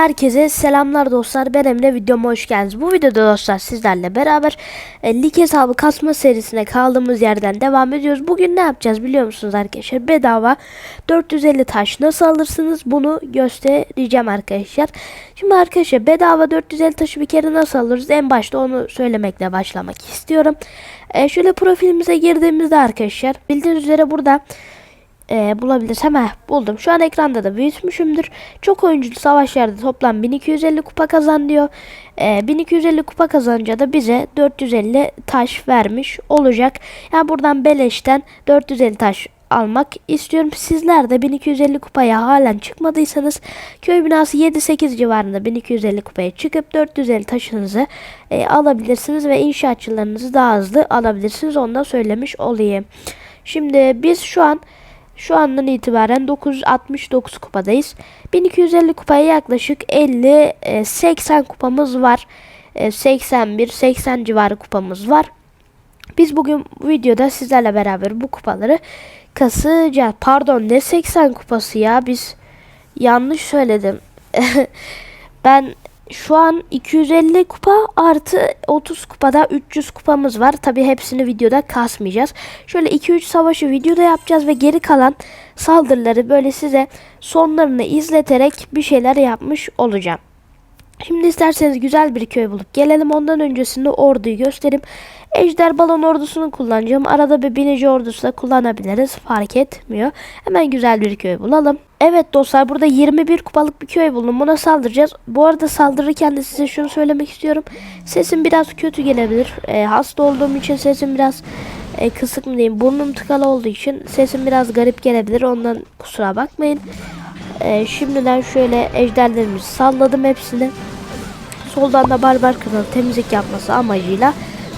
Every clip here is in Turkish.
Herkese selamlar dostlar. Ben Emre videoma hoş geldiniz. Bu videoda dostlar sizlerle beraber e, lig hesabı kasma serisine kaldığımız yerden devam ediyoruz. Bugün ne yapacağız biliyor musunuz arkadaşlar? Bedava 450 taş nasıl alırsınız bunu göstereceğim arkadaşlar. Şimdi arkadaşlar bedava 450 taşı bir kere nasıl alırız? En başta onu söylemekle başlamak istiyorum. E, şöyle profilimize girdiğimizde arkadaşlar bildiğiniz üzere burada e, bulabilirsem heh, buldum. Şu an ekranda da büyütmüşümdür. Çok oyunculu savaşlarda toplam 1250 kupa kazan diyor. E, 1250 kupa kazanınca da bize 450 taş vermiş olacak. Yani buradan beleşten 450 taş almak istiyorum. Sizler de 1250 kupaya halen çıkmadıysanız köy binası 7-8 civarında 1250 kupaya çıkıp 450 taşınızı e, alabilirsiniz ve inşaatçılarınızı daha hızlı alabilirsiniz. Onu söylemiş olayım. Şimdi biz şu an şu andan itibaren 969 kupadayız. 1250 kupaya yaklaşık 50 e, 80 kupamız var. E, 81 80 civarı kupamız var. Biz bugün videoda sizlerle beraber bu kupaları kasacağız. Pardon ne 80 kupası ya biz yanlış söyledim. ben şu an 250 kupa artı 30 kupada 300 kupamız var. Tabi hepsini videoda kasmayacağız. Şöyle 2-3 savaşı videoda yapacağız ve geri kalan saldırıları böyle size sonlarını izleterek bir şeyler yapmış olacağım. Şimdi isterseniz güzel bir köy bulup gelelim. Ondan öncesinde orduyu göstereyim. Ejder balon ordusunu kullanacağım. Arada bir binici ordusu da kullanabiliriz. Fark etmiyor. Hemen güzel bir köy bulalım. Evet dostlar burada 21 kupalık bir köy buldum. Buna saldıracağız. Bu arada saldırırken de size şunu söylemek istiyorum. Sesim biraz kötü gelebilir. E, hasta olduğum için sesim biraz e, kısık mı diyeyim. Burnum tıkalı olduğu için sesim biraz garip gelebilir. Ondan kusura bakmayın. E, şimdiden şöyle ejderlerimizi salladım hepsini. Soldan da barbar kralı temizlik yapması amacıyla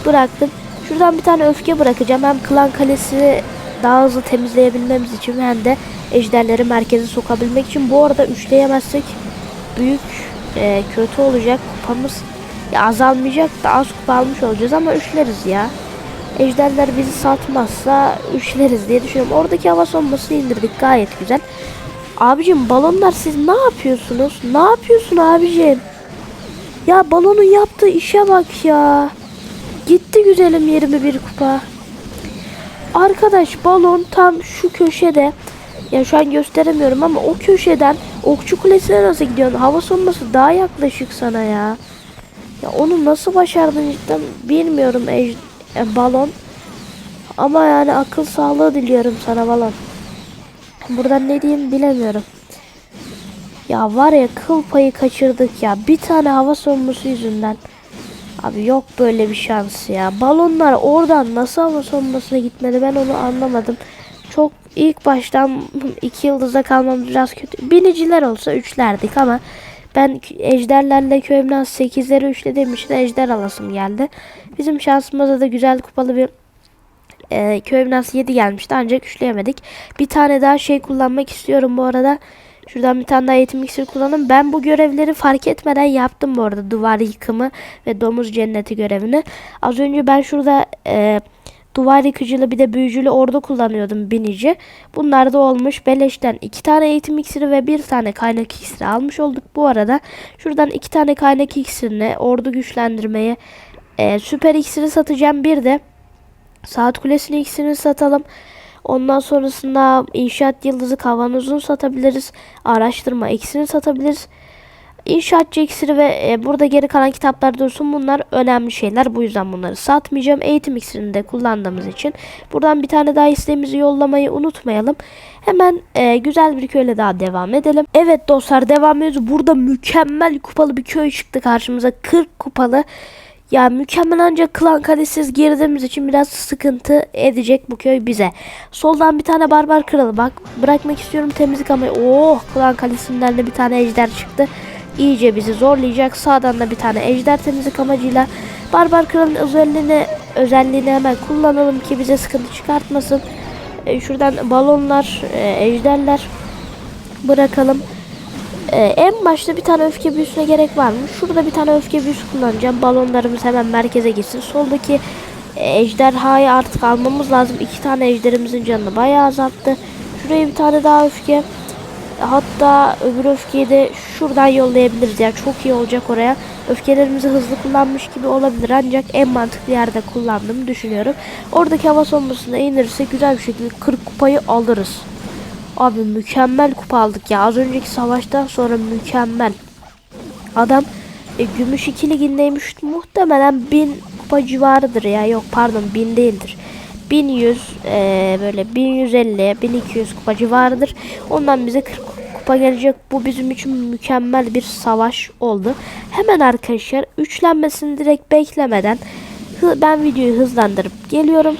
bıraktım. Şuradan bir tane öfke bırakacağım. Hem klan kalesi daha hızlı temizleyebilmemiz için hem de ejderleri merkeze sokabilmek için. Bu arada üçleyemezsek büyük e, kötü olacak. Kupamız ya azalmayacak da az kupa almış olacağız ama üçleriz ya. Ejderler bizi satmazsa üçleriz diye düşünüyorum. Oradaki hava sonmasını indirdik gayet güzel. Abicim balonlar siz ne yapıyorsunuz? Ne yapıyorsun abicim? Ya balonun yaptığı işe bak ya. Gitti güzelim 21 kupa. Arkadaş balon tam şu köşede. Ya şu an gösteremiyorum ama o köşeden okçu kulesine nasıl gidiyorsun? Hava sonması daha yaklaşık sana ya. Ya onu nasıl başardın cidden bilmiyorum ej e, balon. Ama yani akıl sağlığı diliyorum sana balon. Buradan ne diyeyim bilemiyorum. Ya var ya kıl payı kaçırdık ya. Bir tane hava sonması yüzünden. Abi yok böyle bir şans ya. Balonlar oradan nasıl hava sonmasına gitmedi ben onu anlamadım. Çok ilk baştan iki yıldızda kalmam biraz kötü. Biniciler olsa üçlerdik ama ben ejderlerle köyümden sekizleri üçlediğim için ejder alasım geldi. Bizim şansımıza da güzel kupalı bir e, köy binası 7 gelmişti ancak üçleyemedik. Bir tane daha şey kullanmak istiyorum bu arada. Şuradan bir tane daha eğitim iksiri kullanın. Ben bu görevleri fark etmeden yaptım bu arada. Duvar yıkımı ve domuz cenneti görevini. Az önce ben şurada e, duvar yıkıcılı bir de büyücülü ordu kullanıyordum binici. Bunlar da olmuş. Beleşten iki tane eğitim iksiri ve bir tane kaynak iksiri almış olduk. Bu arada şuradan iki tane kaynak iksirini ordu güçlendirmeye e, süper iksiri satacağım. Bir de saat kulesini iksirini satalım. Ondan sonrasında inşaat yıldızı kavanozunu satabiliriz. Araştırma iksirini satabiliriz. İnşaatçı iksiri ve e, burada geri kalan kitaplar dursun. Bunlar önemli şeyler. Bu yüzden bunları satmayacağım. Eğitim iksirini de kullandığımız için. Buradan bir tane daha isteğimizi yollamayı unutmayalım. Hemen e, güzel bir köyle daha devam edelim. Evet dostlar devam ediyoruz. Burada mükemmel kupalı bir köy çıktı karşımıza. 40 kupalı. Ya mükemmel ancak klan kalesiz girdiğimiz için biraz sıkıntı edecek bu köy bize. Soldan bir tane barbar kralı bak bırakmak istiyorum temizlik ama oh klan kalesinden de bir tane ejder çıktı. İyice bizi zorlayacak. Sağdan da bir tane ejder temizlik amacıyla barbar kralın özelliğini özelliğini hemen kullanalım ki bize sıkıntı çıkartmasın. E, şuradan balonlar, e, ejderler bırakalım. Ee, en başta bir tane öfke büyüsüne gerek var mı? Şurada bir tane öfke büyüsü kullanacağım. Balonlarımız hemen merkeze gitsin. Soldaki ejderhayı artık almamız lazım. İki tane ejderimizin canını bayağı azalttı. Şuraya bir tane daha öfke. Hatta öbür öfkeyi de şuradan yollayabiliriz. Yani çok iyi olacak oraya. Öfkelerimizi hızlı kullanmış gibi olabilir ancak en mantıklı yerde kullandığımı düşünüyorum. Oradaki hava sombasına inirse güzel bir şekilde 40 kupayı alırız. Abi mükemmel kupa aldık ya. Az önceki savaştan sonra mükemmel. Adam e, gümüş 2 ligindeymiş. Muhtemelen 1000 kupa civarıdır ya. Yok pardon 1000 değildir. 1100 e, böyle 1150 1200 kupa civarıdır. Ondan bize 40 kupa gelecek. Bu bizim için mükemmel bir savaş oldu. Hemen arkadaşlar üçlenmesini direkt beklemeden ben videoyu hızlandırıp geliyorum.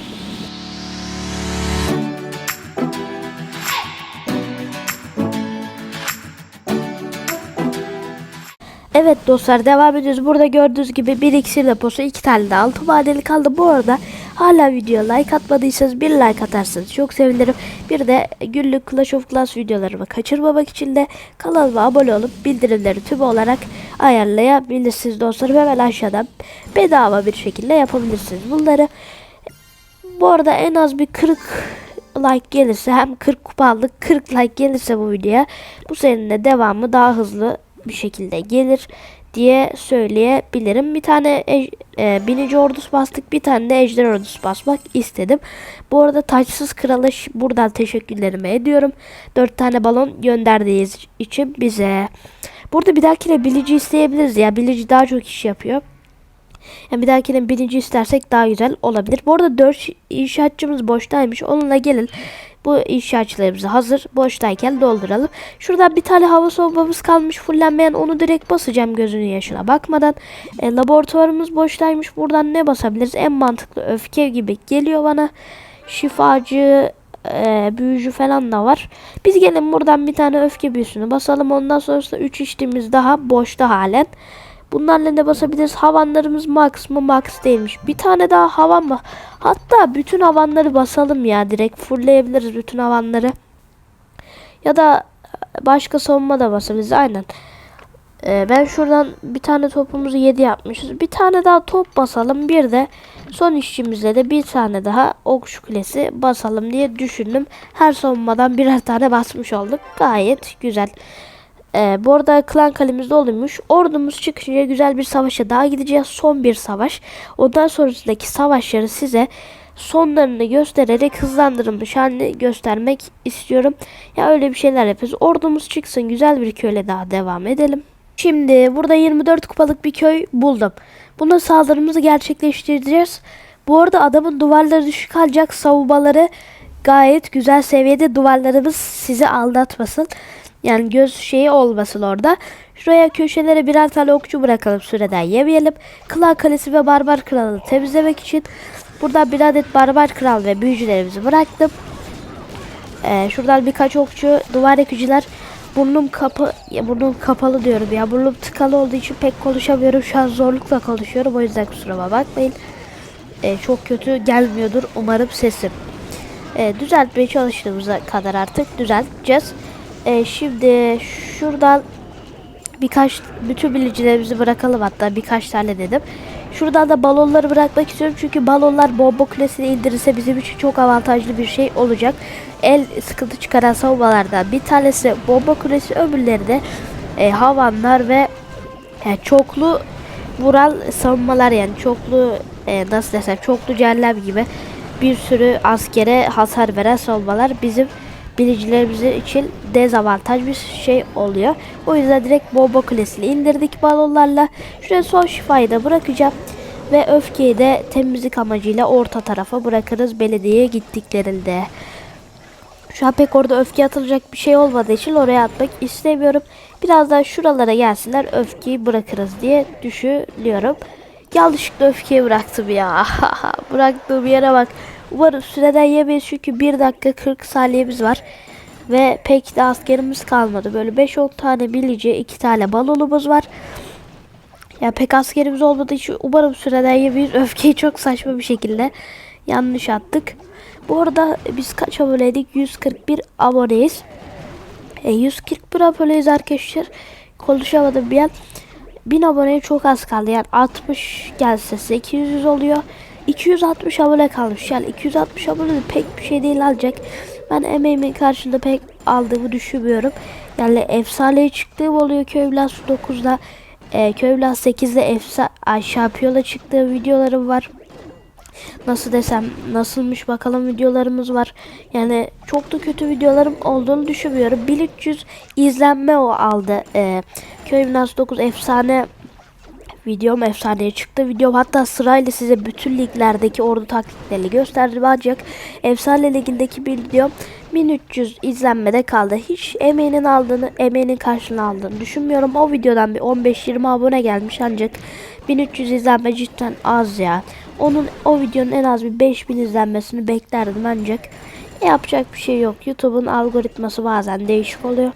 Evet dostlar devam ediyoruz. Burada gördüğünüz gibi bir iksir deposu iki tane de altı vadeli kaldı. Bu arada hala videoya like atmadıysanız bir like atarsanız çok sevinirim. Bir de günlük Clash of Clans videolarımı kaçırmamak için de kanalıma abone olup bildirimleri tüm olarak ayarlayabilirsiniz dostlarım. Hemen aşağıdan bedava bir şekilde yapabilirsiniz bunları. Bu arada en az bir 40 like gelirse hem 40 kupa aldık 40 like gelirse bu videoya bu serinin de devamı daha hızlı bir şekilde gelir diye söyleyebilirim. Bir tane e, binici ordusu bastık bir tane de ejder ordusu basmak istedim. Bu arada taçsız krala buradan teşekkürlerimi ediyorum. 4 tane balon gönderdiği için bize. Burada bir dahakine bilici isteyebiliriz ya. Bilici daha çok iş yapıyor. Yani bir dahakine birinci istersek daha güzel olabilir. Bu arada 4 inşaatçımız boştaymış. Onunla gelin. Bu inşaatçılarımızı hazır boştayken dolduralım. Şuradan bir tane hava soğumamız kalmış fullenmeyen onu direkt basacağım gözünün yaşına bakmadan. E, laboratuvarımız boştaymış. Buradan ne basabiliriz? En mantıklı öfke gibi geliyor bana. Şifacı, e, büyücü falan da var. Biz gelin buradan bir tane öfke büyüsünü basalım. Ondan sonrasında 3 içtiğimiz daha boşta halen. Bunlarla ne basabiliriz? Havanlarımız max mı? Max değilmiş. Bir tane daha havan mı? Hatta bütün havanları basalım ya. Direkt fullleyebiliriz bütün havanları. Ya da başka savunma da basabiliriz. Aynen. Ee, ben şuradan bir tane topumuzu 7 yapmışız. Bir tane daha top basalım. Bir de son işçimizle de bir tane daha okçu kulesi basalım diye düşündüm. Her savunmadan birer tane basmış olduk. Gayet güzel. Ee, bu arada klan kalemizde olmuş. Ordumuz çıkınca güzel bir savaşa daha gideceğiz. Son bir savaş. Ondan sonrasındaki savaşları size sonlarını göstererek hızlandırılmış halini göstermek istiyorum. Ya öyle bir şeyler yapıyoruz. Ordumuz çıksın güzel bir köyle daha devam edelim. Şimdi burada 24 kupalık bir köy buldum. Buna saldırımızı gerçekleştireceğiz. Bu arada adamın duvarları düşük kalacak savunmaları gayet güzel seviyede duvarlarımız sizi aldatmasın. Yani göz şeyi olmasın orada. Şuraya köşelere birer tane okçu bırakalım süreden yemeyelim. Klan Kalesi ve Barbar Kralı'nı temizlemek için burada bir adet Barbar Kral ve büyücülerimizi bıraktım. Ee, şuradan birkaç okçu, duvar ekücüler. Burnum kapı, ya burnum kapalı diyorum ya. Burnum tıkalı olduğu için pek konuşamıyorum. Şu an zorlukla konuşuyorum. O yüzden kusuruma bakmayın. Ee, çok kötü gelmiyordur umarım sesim. Ee, düzeltmeye çalıştığımıza kadar artık düzelteceğiz. Ee, şimdi şuradan birkaç bütün bilicilerimizi bırakalım hatta birkaç tane dedim. Şuradan da balonları bırakmak istiyorum çünkü balonlar bomba kulesini indirirse bizim için çok avantajlı bir şey olacak. El sıkıntı çıkaran savunmalardan bir tanesi bomba kulesi öbürleri de e, havanlar ve yani çoklu vuran savunmalar yani çoklu e, nasıl desem çoklu cellem gibi bir sürü askere hasar veren savunmalar bizim bilicilerimiz için dezavantaj bir şey oluyor. O yüzden direkt bomba kulesini indirdik balonlarla. Şuraya son şifayı da bırakacağım. Ve öfkeyi de temizlik amacıyla orta tarafa bırakırız belediyeye gittiklerinde. Şu an pek orada öfke atılacak bir şey olmadığı için oraya atmak istemiyorum. Birazdan şuralara gelsinler öfkeyi bırakırız diye düşünüyorum. Yanlışlıkla öfkeyi bıraktım ya. Bıraktığım yere bak. Umarım süreden yemeyiz çünkü 1 dakika 40 saniyemiz var. Ve pek de askerimiz kalmadı. Böyle 5-10 tane bilici, 2 tane balonumuz var. Ya pek askerimiz olmadığı için umarım süreden yemeyiz. Öfkeyi çok saçma bir şekilde yanlış attık. Bu arada biz kaç aboneydik? 141 aboneyiz. E, 141 aboneyiz arkadaşlar. Konuşamadım bir an. 1000 aboneye çok az kaldı. Yani 60 gelse 800 oluyor. 260 abone kalmış. Yani 260 abone de pek bir şey değil ancak Ben emeğimin karşılığında pek aldığımı düşünmüyorum. Yani efsaneye çıktığım oluyor Köy Blast 9'da. E, Köy Blast 8'de efsa ay, şampiyona çıktığı videolarım var nasıl desem nasılmış bakalım videolarımız var. Yani çok da kötü videolarım olduğunu düşünmüyorum. 1300 izlenme o aldı. Ee, Köy Binası 9 efsane videom efsaneye çıktı. Videom hatta sırayla size bütün liglerdeki ordu taktiklerini gösterdim ancak efsane ligindeki bir videom 1300 izlenmede kaldı. Hiç emeğinin aldığını, emeğinin karşılığını aldığını düşünmüyorum. O videodan bir 15-20 abone gelmiş ancak 1300 izlenme cidden az ya. Onun o videonun en az bir 5000 izlenmesini beklerdim ancak yapacak bir şey yok. YouTube'un algoritması bazen değişik oluyor.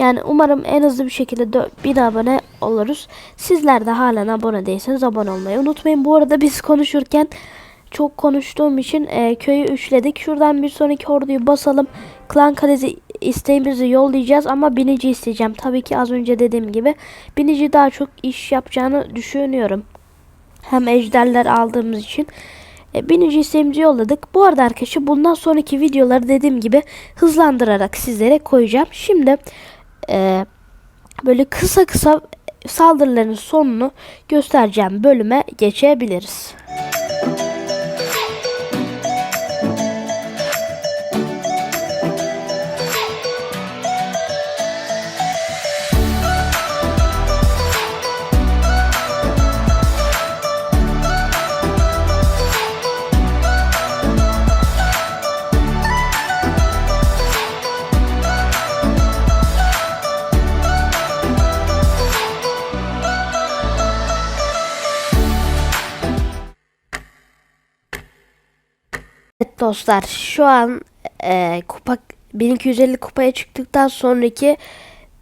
Yani umarım en hızlı bir şekilde 1000 abone oluruz. Sizler de halen abone değilseniz abone olmayı unutmayın. Bu arada biz konuşurken çok konuştuğum için e, köyü üçledik. Şuradan bir sonraki orduyu basalım. Klan kalesi isteğimizi yollayacağız ama binici isteyeceğim. Tabii ki az önce dediğim gibi binici daha çok iş yapacağını düşünüyorum. Hem ejderler aldığımız için. E, binici isteğimizi yolladık. Bu arada arkadaşlar bundan sonraki videoları dediğim gibi hızlandırarak sizlere koyacağım. Şimdi e, böyle kısa kısa saldırıların sonunu göstereceğim bölüme geçebiliriz. Dostlar şu an e, kupa 1250 kupaya çıktıktan sonraki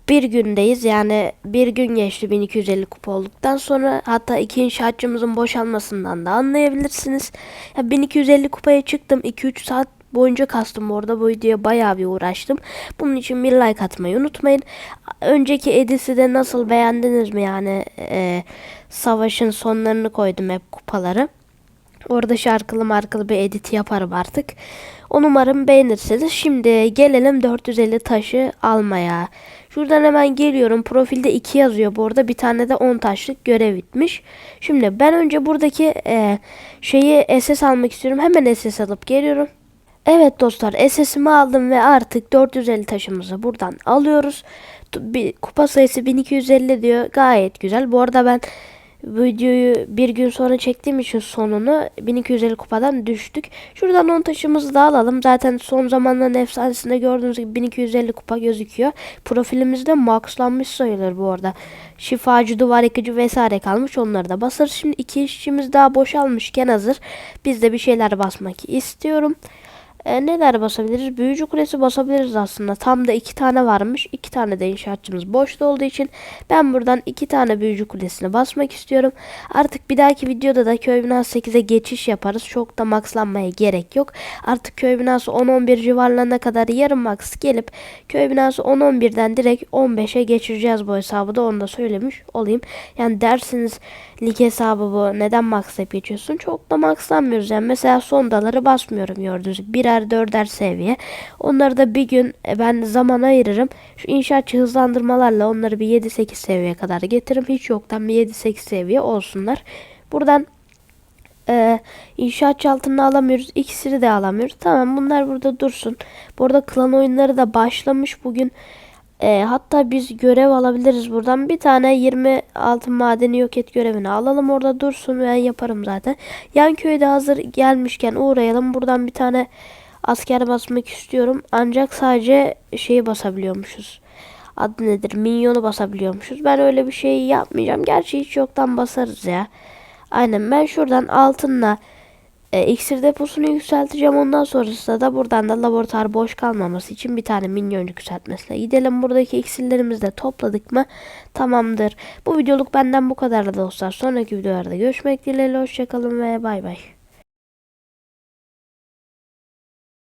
bir gündeyiz. Yani bir gün geçti 1250 kupa olduktan sonra hatta iki inşaatçımızın boşalmasından da anlayabilirsiniz. Ya 1250 kupaya çıktım 2-3 saat boyunca kastım orada bu videoya bayağı bir uğraştım. Bunun için bir like atmayı unutmayın. Önceki edisi de nasıl beğendiniz mi yani e, savaşın sonlarını koydum hep kupaları. Orada şarkılı markalı bir edit yaparım artık. O umarım beğenirsiniz. Şimdi gelelim 450 taşı almaya. Şuradan hemen geliyorum. Profilde 2 yazıyor. Bu arada bir tane de 10 taşlık görev bitmiş. Şimdi ben önce buradaki e, şeyi SS almak istiyorum. Hemen SS alıp geliyorum. Evet dostlar SS'imi aldım ve artık 450 taşımızı buradan alıyoruz. Bir, kupa sayısı 1250 diyor. Gayet güzel. Bu arada ben videoyu bir gün sonra çektiğim için sonunu 1250 kupadan düştük. Şuradan 10 taşımızı da alalım. Zaten son zamanların efsanesinde gördüğünüz gibi 1250 kupa gözüküyor. Profilimizde maxlanmış sayılır bu arada. Şifacı, duvar yıkıcı vesaire kalmış. Onları da basarız. Şimdi iki işçimiz daha boşalmışken hazır. Biz de bir şeyler basmak istiyorum. E, neler basabiliriz? Büyücü kulesi basabiliriz aslında. Tam da iki tane varmış. İki tane de inşaatçımız boşta olduğu için ben buradan iki tane büyücü kulesini basmak istiyorum. Artık bir dahaki videoda da köy binası 8'e geçiş yaparız. Çok da maxlanmaya gerek yok. Artık köy binası 10-11 civarlarına kadar yarım max gelip köy binası 10-11'den direkt 15'e geçireceğiz bu hesabı da onu da söylemiş olayım. Yani dersiniz lig hesabı bu neden max hep geçiyorsun? Çok da maxlanmıyoruz. Yani mesela sondaları basmıyorum gördüğünüz. Birer dörder seviye. Onları da bir gün e, ben zaman ayırırım. Şu inşaatçı hızlandırmalarla onları bir 7-8 seviyeye kadar getiririm. Hiç yoktan bir 7-8 seviye olsunlar. Buradan e, inşaatçı altını alamıyoruz. İkisini de alamıyoruz. Tamam bunlar burada dursun. Bu arada klan oyunları da başlamış bugün. E, hatta biz görev alabiliriz buradan. Bir tane 20 altın madeni yok et görevini alalım. Orada dursun ben yaparım zaten. Yan köyde hazır gelmişken uğrayalım. Buradan bir tane asker basmak istiyorum. Ancak sadece şeyi basabiliyormuşuz. Adı nedir? Minyonu basabiliyormuşuz. Ben öyle bir şey yapmayacağım. Gerçi hiç yoktan basarız ya. Aynen ben şuradan altınla e, iksir deposunu yükselteceğim. Ondan sonrasında da buradan da laboratuvar boş kalmaması için bir tane minyon yükseltmesine gidelim. Buradaki iksirlerimizi de topladık mı tamamdır. Bu videoluk benden bu kadar dostlar. Sonraki videolarda görüşmek dileğiyle. Hoşçakalın ve bay bay.